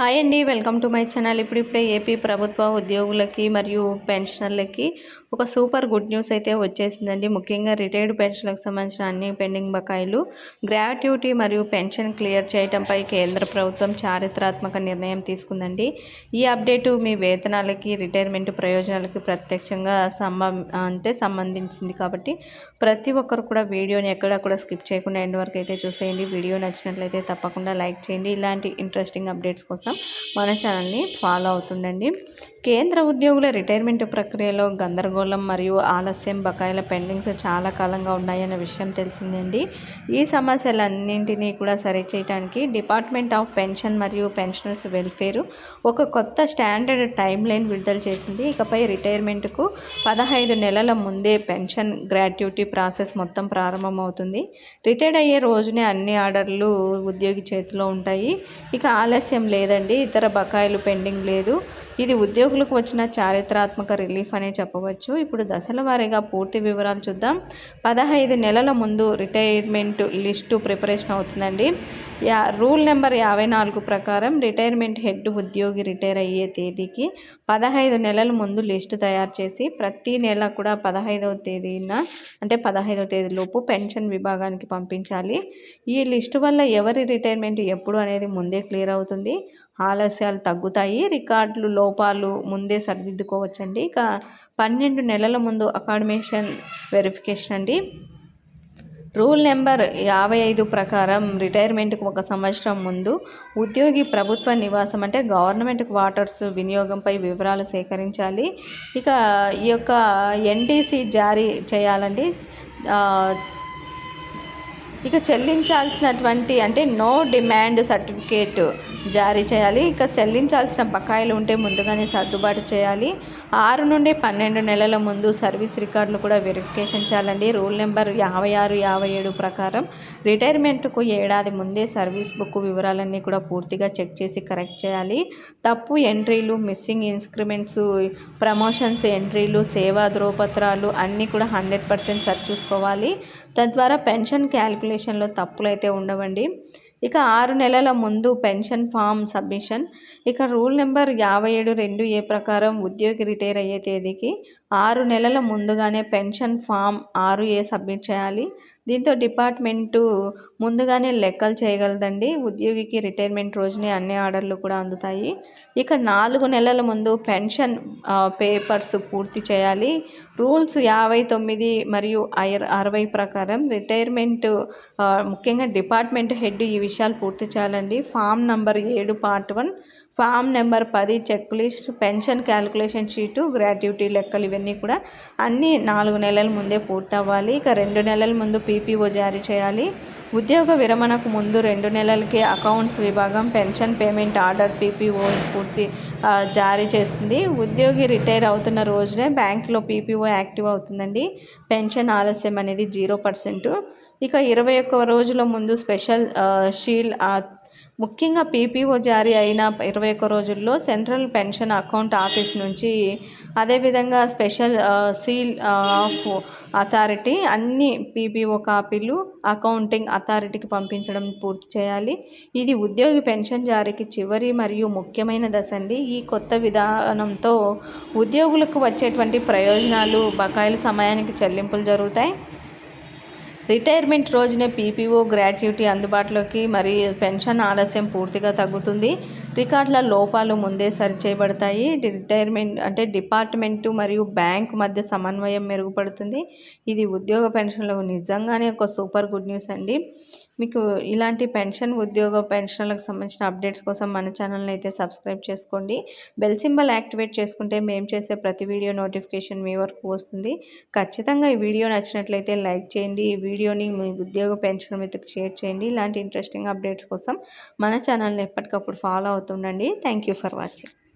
Hi అండి welcome to my channel. ఇప్పుడిప్పుడే AP ప్రభుత్వ ఉద్యోగులకి మరియు పెన్షనర్లకి ఒక సూపర్ గుడ్ న్యూస్ అయితే వచ్చేసిందండి. ముఖ్యంగా రిటైర్డ్ పెన్షన్లకు సంబంధించిన అన్ని పెండింగ్ బకాయిలు గ్రాట్యుటీ మరియు పెన్షన్ క్లియర్ చేయడంపై కేంద్ర ప్రభుత్వం చారిత్రాత్మక నిర్ణయం తీసుకుందండి. ఈ అప్డేటు మీ వేతనాలకి రిటైర్మెంట్ ప్రయోజనాలకి ప్రత్యక్షంగా సంబ అంటే సంబంధించింది కాబట్టి ప్రతి ఒక్కరు కూడా వీడియోని ఎక్కడ కూడా స్కిప్ చేయకుండా ఎండ్ వరకు అయితే చూసేయండి. వీడియో నచ్చినట్లయితే తప్పకుండా లైక్ చేయండి. ఇలాంటి ఇంట్రెస్టింగ్ అప్డేట్స్ కోసం మన ఛానల్ని ఫాలో అవుతుండండి. కేంద్ర ఉద్యోగుల రిటైర్మెంట్ ప్రక్రియలో గందరగోళం మరియు ఆలస్యం బకాయిల పెండింగ్స్ చాలా కాలంగా ఉన్నాయన్న విషయం తెలిసిందండి. ఈ సమస్యలన్నింటినీ కూడా సరిచేయడానికి డిపార్ట్మెంట్ ఆఫ్ పెన్షన్ మరియు పెన్షనర్స్ వెల్ఫేర్ ఒక కొత్త స్టాండర్డ్ టైం లైన్ విడుదల చేసింది. ఇకపై రిటైర్మెంట్కు పదహైదు నెలల ముందే పెన్షన్ గ్రాట్యుటీ ప్రాసెస్ మొత్తం ప్రారంభమవుతుంది. రిటైర్డ్ అయ్యే రోజునే అన్ని ఆర్డర్లు ఉద్యోగి చేతిలో ఉంటాయి. ఇక ఆలస్యం లేదండి ఇతర బకాయిలు పెండింగ్ లేదు. ఇది ఉద్యోగులకు వచ్చిన చారిత్రాత్మక రిలీఫ్ అనే చెప్పవచ్చు. ఇప్పుడు దశల వారీగా పూర్తి వివరాలు చూద్దాం. పదహైదు నెలల ముందు రిటైర్మెంట్ లిస్టు ప్రిపరేషన్ అవుతుందండి. యా రూల్ నెంబర్ యాభై నాలుగు ప్రకారం రిటైర్మెంట్ హెడ్ ఉద్యోగి రిటైర్ అయ్యే తేదీకి పదహైదు నెలల ముందు లిస్టు తయారు చేసి ప్రతి నెల కూడా పదహైదవ తేదీన అంటే పదహైదవ తేదీలోపు పెన్షన్ విభాగానికి పంపించాలి. ఈ లిస్టు వల్ల ఎవరి రిటైర్మెంట్ ఎప్పుడు అనేది ముందే క్లియర్ అవుతుంది. ఆలస్యాలు తగ్గుతాయి. రికార్డులు లోపాలు ముందే సరిదిద్దుకోవచ్చండి. ఇక పన్నెండు నెలల ముందు అకాడమేషన్ వెరిఫికేషన్ అండి. రూల్ నెంబర్ యాభై ఐదు ప్రకారం రిటైర్మెంట్కి ఒక సంవత్సరం ముందు ఉద్యోగి ప్రభుత్వ నివాసం అంటే గవర్నమెంట్ క్వార్టర్స్ వినియోగంపై వివరాలు సేకరించాలి. ఇక ఈ యొక్క ఎన్టీసీ జారీ చేయాలండి. ఇక చెల్లించాల్సినటువంటి అంటే నో డిమాండ్ సర్టిఫికేట్ జారీ చేయాలి. ఇక చెల్లించాల్సిన బకాయిలు ఉంటే ముందుగానే సర్దుబాటు చేయాలి. ఆరు నుండి పన్నెండు నెలల ముందు సర్వీస్ రికార్డులు కూడా వెరిఫికేషన్ చేయాలండి. రూల్ నెంబర్ యాభై ఆరు యాభై ఏడు ప్రకారం రిటైర్మెంట్కు ఏడాది ముందే సర్వీస్ బుక్ వివరాలన్నీ కూడా పూర్తిగా చెక్ చేసి కరెక్ట్ చేయాలి. తప్పు ఎంట్రీలు మిస్సింగ్ ఇన్స్క్రిమెంట్స్ ప్రమోషన్స్ ఎంట్రీలు సేవా ధ్రువపత్రాలు అన్నీ కూడా హండ్రెడ్ పర్సెంట్ సరిచూసుకోవాలి తద్వారా పెన్షన్ క్యాల్కులేషన్లో తప్పులు అయితే ఉండవండి. ఇక ఆరు నెలల ముందు పెన్షన్ ఫామ్ సబ్మిషన్. ఇక రూల్ నెంబర్ యాభై ఏడు రెండు ఏ ప్రకారం ఉద్యోగి రిటైర్ అయ్యే తేదీకి ఆరు నెలల ముందుగానే పెన్షన్ ఫామ్ ఆరు ఏ సబ్మిట్ చేయాలి. దీంతో డిపార్ట్మెంటు ముందుగానే లెక్కలు చేయగలదండి. ఉద్యోగికి రిటైర్మెంట్ రోజునే అన్ని ఆర్డర్లు కూడా అందుతాయి. ఇక నాలుగు నెలల ముందు పెన్షన్ పేపర్స్ పూర్తి చేయాలి. రూల్స్ యాభై తొమ్మిది మరియు అరవై ప్రకారం రిటైర్మెంట్ ముఖ్యంగా డిపార్ట్మెంట్ హెడ్ ఈ విషయాలు పూర్తి చేయాలండి. ఫామ్ నంబర్ ఏడు పార్ట్ వన్ ఫామ్ నెంబర్ పది check list pension calculation sheet gratuity లెక్కలు ఇవన్నీ కూడా అన్నీ నాలుగు నెలల ముందే పూర్తవ్వాలి. ఇక రెండు నెలల ముందు పీపీఓ జారీ చేయాలి. ఉద్యోగ విరమణకు ముందు రెండు నెలలకే అకౌంట్స్ విభాగం పెన్షన్ పేమెంట్ ఆర్డర్ పీపీఓ పూర్తి జారీ చేస్తుంది. ఉద్యోగి రిటైర్ అవుతున్న రోజునే బ్యాంకులో పీపీఓ యాక్టివ్ అవుతుందండి. పెన్షన్ ఆలస్యం అనేది జీరో పర్సెంట్. ఇక ఇరవై ఒక్క రోజుల ముందు స్పెషల్ షీల్ ముఖ్యంగా పీపీఓ జారీ అయిన ఇరవై ఒక్క రోజుల్లో సెంట్రల్ పెన్షన్ అకౌంట్ ఆఫీస్ నుంచి అదేవిధంగా స్పెషల్ సీల్ ఆఫ్ అథారిటీ అన్ని పీపీఓ కాపీలు అకౌంటింగ్ అథారిటీకి పంపించడం పూర్తి చేయాలి. ఇది ఉద్యోగి పెన్షన్ జారీకి చివరి మరియు ముఖ్యమైన దశ అండి. ఈ కొత్త విధానంతో ఉద్యోగులకు వచ్చేటువంటి ప్రయోజనాలు బకాయిల సమయానికి చెల్లింపులు జరుగుతాయి. రిటైర్మెంట్ రోజునే పీపీఓ గ్రాట్యుటీ అందుబాటులోకి మరి పెన్షన్ ఆలస్యం పూర్తిగా తగ్గుతుంది. రికార్డుల లోపాలు ముందే సరిచేయబడతాయి. రిటైర్మెంట్ అంటే డిపార్ట్మెంటు మరియు బ్యాంక్ మధ్య సమన్వయం మెరుగుపడుతుంది. ఇది ఉద్యోగ పెన్షన్లకు నిజంగానే ఒక సూపర్ గుడ్ న్యూస్ అండి. మీకు ఇలాంటి పెన్షన్ ఉద్యోగ పెన్షన్లకు సంబంధించిన అప్డేట్స్ కోసం మన ఛానల్ని అయితే సబ్స్క్రైబ్ చేసుకోండి. బెల్ సింబల్ యాక్టివేట్ చేసుకుంటే మేము చేసే ప్రతి వీడియో నోటిఫికేషన్ మీ వరకు వస్తుంది. ఖచ్చితంగా ఈ వీడియో నచ్చినట్లయితే లైక్ చేయండి. ఈ వీడియోని మీ ఉద్యోగ పెన్షన్ మీదకి షేర్ చేయండి. ఇలాంటి ఇంట్రెస్టింగ్ అప్డేట్స్ కోసం మన ఛానల్ని ఎప్పటికప్పుడు follow అవుతుండండి. Thank you for watching